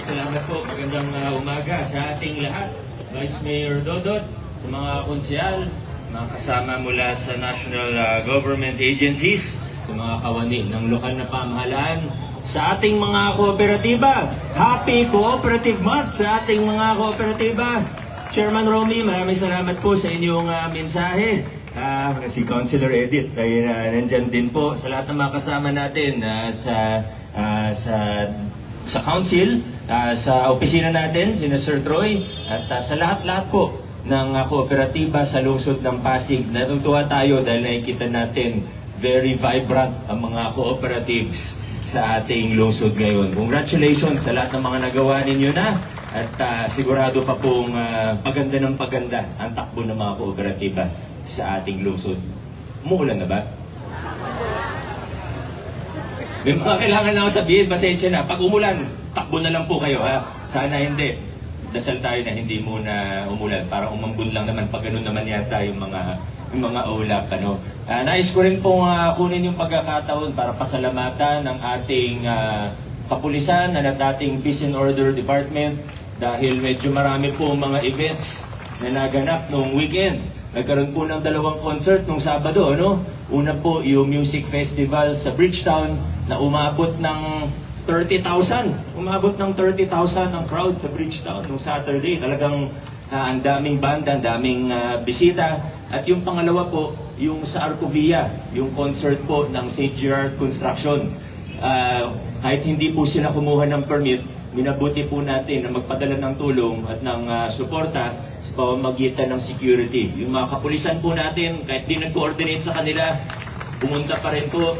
Maraming salamat po. Magandang uh, umaga sa ating lahat. Vice Mayor Dodot, sa mga konsyal, mga kasama mula sa national uh, government agencies, sa mga kawani ng lokal na pamahalaan, sa ating mga kooperatiba. Happy Cooperative Month sa ating mga kooperatiba. Chairman Romy, maraming salamat po sa inyong uh, mensahe. Ah, si Councilor Edith ay uh, nandyan din po sa lahat ng mga kasama natin ah, sa ah, sa sa council, ah, sa opisina natin, sina Sir Troy, at ah, sa lahat-lahat po ng ah, kooperatiba sa lungsod ng Pasig. Natutuwa tayo dahil nakikita natin very vibrant ang mga cooperatives sa ating lungsod ngayon. Congratulations sa lahat ng mga nagawa ninyo na at ah, sigurado pa pong ah, paganda ng paganda ang takbo ng mga kooperatiba sa ating lungsod. Umuulan na ba? May mga kailangan lang sabihin, pasensya na. Pag umulan, takbo na lang po kayo ha. Sana hindi. Dasal tayo na hindi muna umulan para umambun lang naman pag ganun naman yata yung mga yung mga ulap ano. Ah, nais ko rin pong ah, kunin yung pagkakataon para pasalamatan ng ating ah, kapulisan at ating Peace and Order Department dahil medyo marami po mga events na naganap noong weekend. Nagkaroon po ng dalawang concert nung Sabado, ano? Una po yung music festival sa Bridgetown na umabot ng 30,000. Umabot ng 30,000 ang crowd sa Bridgetown nung Saturday. Talagang ah, ang daming banda, ang daming ah, bisita. At yung pangalawa po, yung sa Arcovia, yung concert po ng St. Gerard Construction. Ah, kahit hindi po sila kumuha ng permit, minabuti po natin na magpadala ng tulong at ng ah, suporta sa pamamagitan ng security. Yung mga kapulisan po natin, kahit di nag-coordinate sa kanila, pumunta pa rin po.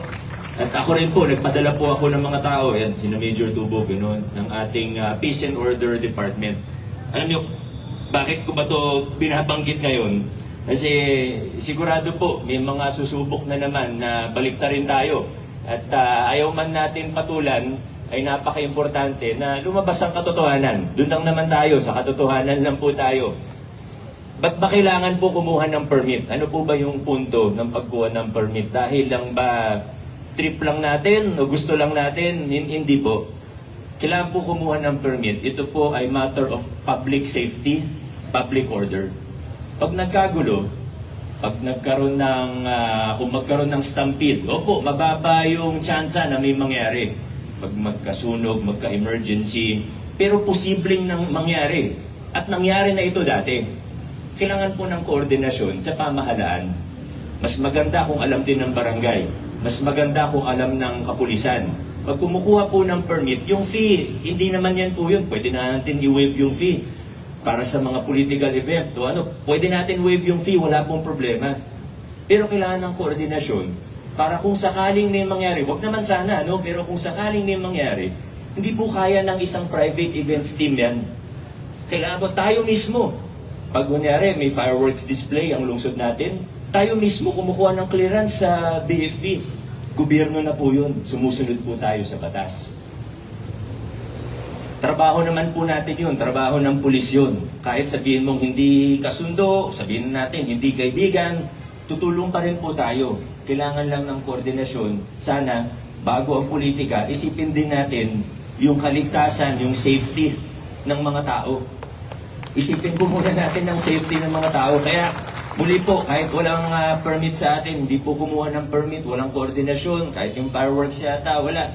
At ako rin po, nagpadala po ako ng mga tao, yan, sina Major Tubo, gano'n, ng ating ah, Peace and Order Department. Alam niyo, bakit ko ba to binabanggit ngayon? Kasi sigurado po, may mga susubok na naman na baliktarin tayo. At ah, ayaw man natin patulan, ay napaka-importante na lumabas ang katotohanan. Doon lang naman tayo, sa katotohanan lang po tayo. Ba't ba kailangan po kumuha ng permit? Ano po ba yung punto ng pagkuha ng permit? Dahil lang ba trip lang natin o gusto lang natin? Hin- Hindi po. Kailangan po kumuha ng permit. Ito po ay matter of public safety, public order. Pag nagkagulo, pag nagkaroon ng, ah, kung magkaroon ng stampede, opo, mababa yung tsansa na may mangyari. Pag magkasunog, magka-emergency, pero posibleng nang mangyari. At nangyari na ito dati. Kailangan po ng koordinasyon sa pamahalaan. Mas maganda kung alam din ng barangay. Mas maganda kung alam ng kapulisan. Pag kumukuha po ng permit, yung fee, hindi naman yan po yun. Pwede na natin i-waive yung fee para sa mga political event o ano, pwede natin waive yung fee, wala pong problema. Pero kailangan ng koordinasyon para kung sakaling may mangyari, wag naman sana, no? pero kung sakaling may mangyari, hindi po kaya ng isang private events team yan. Kailangan po tayo mismo. Pag kunyari, may fireworks display ang lungsod natin, tayo mismo kumukuha ng clearance sa BFP. Gobyerno na po yun. Sumusunod po tayo sa batas. Trabaho naman po natin yun, trabaho ng pulis yun. Kahit sabihin mong hindi kasundo, sabihin natin hindi kaibigan, tutulong pa rin po tayo. Kailangan lang ng koordinasyon. Sana, bago ang politika, isipin din natin yung kaligtasan, yung safety ng mga tao. Isipin po muna natin ng safety ng mga tao. Kaya, muli po, kahit walang ah, permit sa atin, hindi po kumuha ng permit, walang koordinasyon, kahit yung fireworks yata, wala.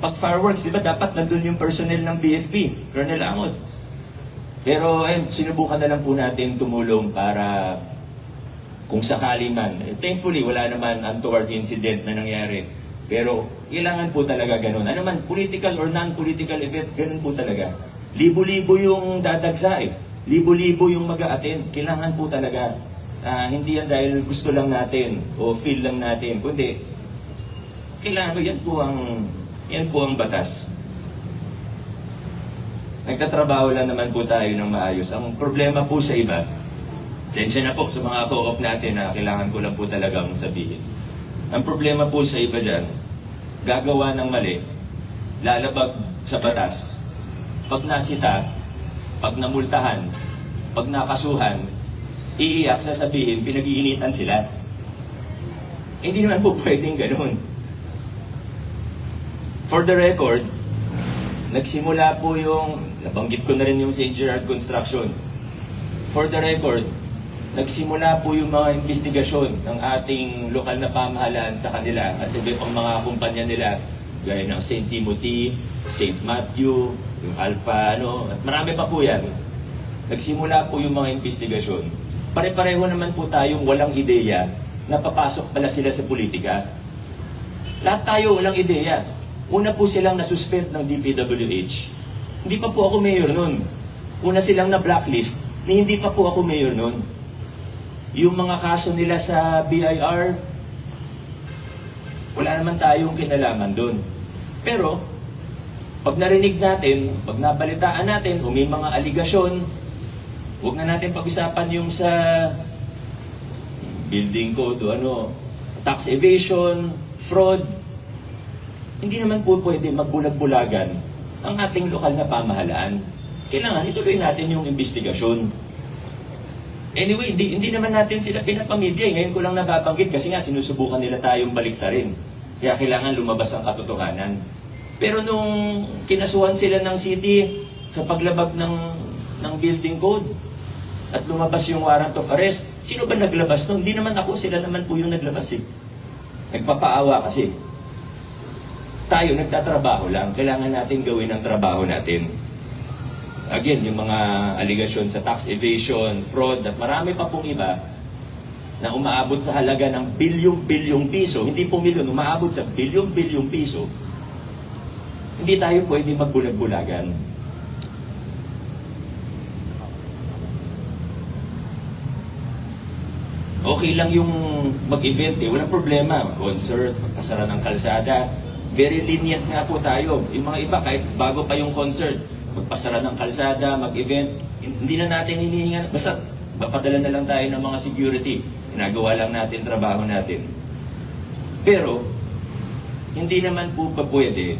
Pag fireworks, di ba dapat nandun yung personnel ng BFP, Colonel Amod. Pero eh, sinubukan na lang po natin tumulong para kung sakali man. Thankfully, wala naman untoward incident na nangyari. Pero kailangan po talaga ganun. Ano man, political or non-political event, ganun po talaga. Libo-libo yung dadagsa eh. Libo-libo yung mag attend Kailangan po talaga. Ah, hindi yan dahil gusto lang natin o feel lang natin. Kundi, kailangan yan po ang yan po ang batas. Nagtatrabaho lang naman po tayo ng maayos. Ang problema po sa iba, Sensya na po sa mga co-op natin na kailangan ko lang po talagang sabihin. Ang problema po sa iba dyan, gagawa ng mali, lalabag sa batas, pag nasita, pag namultahan, pag nakasuhan, iiyak, sasabihin, pinag-iinitan sila. Hindi naman po pwedeng ganun. For the record, nagsimula po yung, nabanggit ko na rin yung St. Gerard Construction. For the record, nagsimula po yung mga investigasyon ng ating lokal na pamahalaan sa kanila at sa pang mga kumpanya nila gaya ng St. Timothy, St. Matthew, yung Alpha, ano, at marami pa po yan. Nagsimula po yung mga investigasyon. Pare-pareho naman po tayong walang ideya na papasok pala sila sa politika. Lahat tayo walang ideya. Una po silang nasuspend ng DPWH. Hindi pa po ako mayor nun. Una silang na blacklist ni hindi pa po ako mayor nun. Yung mga kaso nila sa BIR, wala naman tayong kinalaman doon. Pero, pag narinig natin, pag nabalitaan natin, o may mga aligasyon, huwag na natin pag-usapan yung sa building code o ano, tax evasion, fraud. Hindi naman po pwede magbulag-bulagan ang ating lokal na pamahalaan. Kailangan ituloy natin yung investigasyon. Anyway, hindi, hindi naman natin sila pinapamigay. Ngayon ko lang nababanggit kasi nga sinusubukan nila tayong baliktarin. Kaya kailangan lumabas ang katotohanan. Pero nung kinasuhan sila ng city sa paglabag ng, ng building code at lumabas yung warrant of arrest, sino ba naglabas nun? Hindi naman ako, sila naman po yung naglabas eh. Nagpapaawa kasi. Tayo nagtatrabaho lang, kailangan natin gawin ang trabaho natin. Again, yung mga aligasyon sa tax evasion, fraud, at marami pa pong iba na umaabot sa halaga ng bilyong-bilyong piso, hindi po milyon, umaabot sa bilyong-bilyong piso, hindi tayo pwede magbulag-bulagan. Okay lang yung mag-event eh, walang problema. Concert, magpasara ng kalsada. Very lenient nga po tayo. Yung mga iba, kahit bago pa yung concert, magpasara ng kalsada, mag-event, hindi na natin hinihingan. Basta, papadala na lang tayo ng mga security. Ginagawa lang natin, trabaho natin. Pero, hindi naman po pa pwede,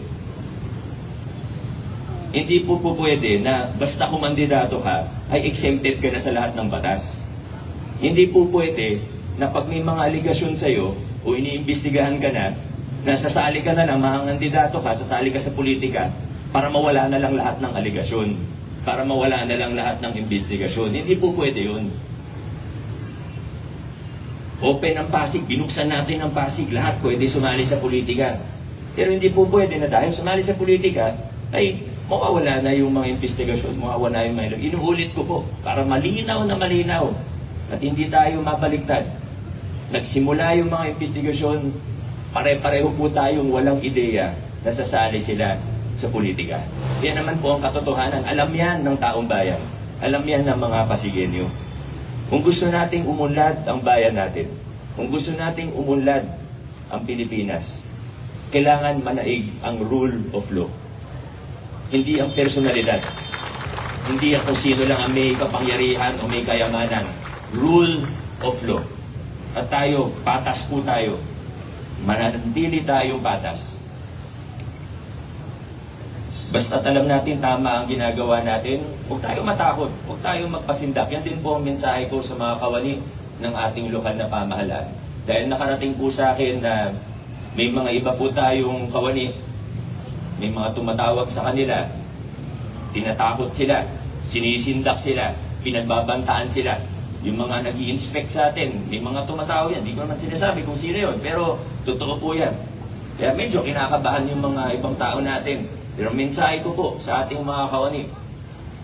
hindi po po pwede na basta kumandidato ka, ay exempted ka na sa lahat ng batas. Hindi po pwede na pag may mga aligasyon sa'yo o iniimbestigahan ka na, na sasali ka na lang, mga kandidato ka, sasali ka sa politika, para mawala na lang lahat ng aligasyon. Para mawala na lang lahat ng investigasyon. Hindi po pwede yun. Open ang Pasig, binuksan natin ang Pasig, lahat pwede sumali sa politika. Pero hindi po pwede na dahil sumali sa politika, ay mawawala na yung mga investigasyon, mawawala yung mga... Inuulit ko po, para malinaw na malinaw at hindi tayo mabaliktad. Nagsimula yung mga investigasyon, pare-pareho po tayong walang ideya na sasali sila sa politika. Yan naman po ang katotohanan. Alam yan ng taong bayan. Alam yan ng mga Pasigenyo. Kung gusto nating umunlad ang bayan natin, kung gusto nating umunlad ang Pilipinas, kailangan manaig ang rule of law. Hindi ang personalidad. Hindi ang kung sino lang ang may kapangyarihan o may kayamanan. Rule of law. At tayo, patas po tayo. Mananatili tayong patas. Basta't alam natin tama ang ginagawa natin, huwag tayo matakot, huwag tayo magpasindak. Yan din po ang mensahe ko sa mga kawani ng ating lokal na pamahalaan. Dahil nakarating po sa akin na may mga iba po tayong kawani, may mga tumatawag sa kanila, tinatakot sila, sinisindak sila, pinagbabantaan sila. Yung mga nag inspect sa atin, may mga tumatawag yan. Hindi ko naman sinasabi kung sino yun, pero totoo po yan. Kaya medyo kinakabahan yung mga ibang tao natin. Pero mensahe ko po sa ating mga kawani,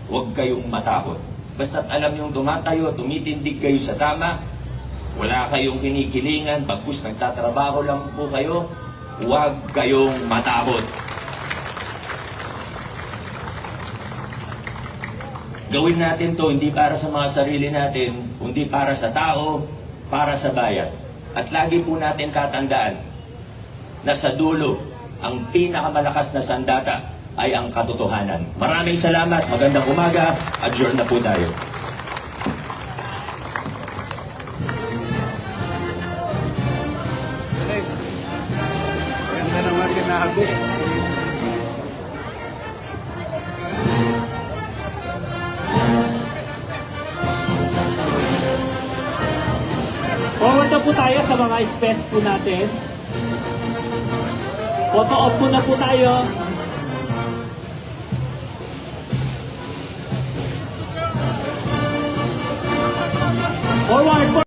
huwag kayong matakot. Basta't alam yung tumatayo, tumitindig kayo sa tama, wala kayong kinikilingan, bagkus nagtatrabaho lang po kayo, huwag kayong matakot. Gawin natin to hindi para sa mga sarili natin, kundi para sa tao, para sa bayan. At lagi po natin tatandaan na sa dulo, ang pinakamalakas na sandata ay ang katotohanan. Maraming salamat, magandang umaga, adjourn na po tayo. Ganda naman sinabi. Forward na po tayo sa mga space po natin. Photo-off muna po tayo. Forward, forward.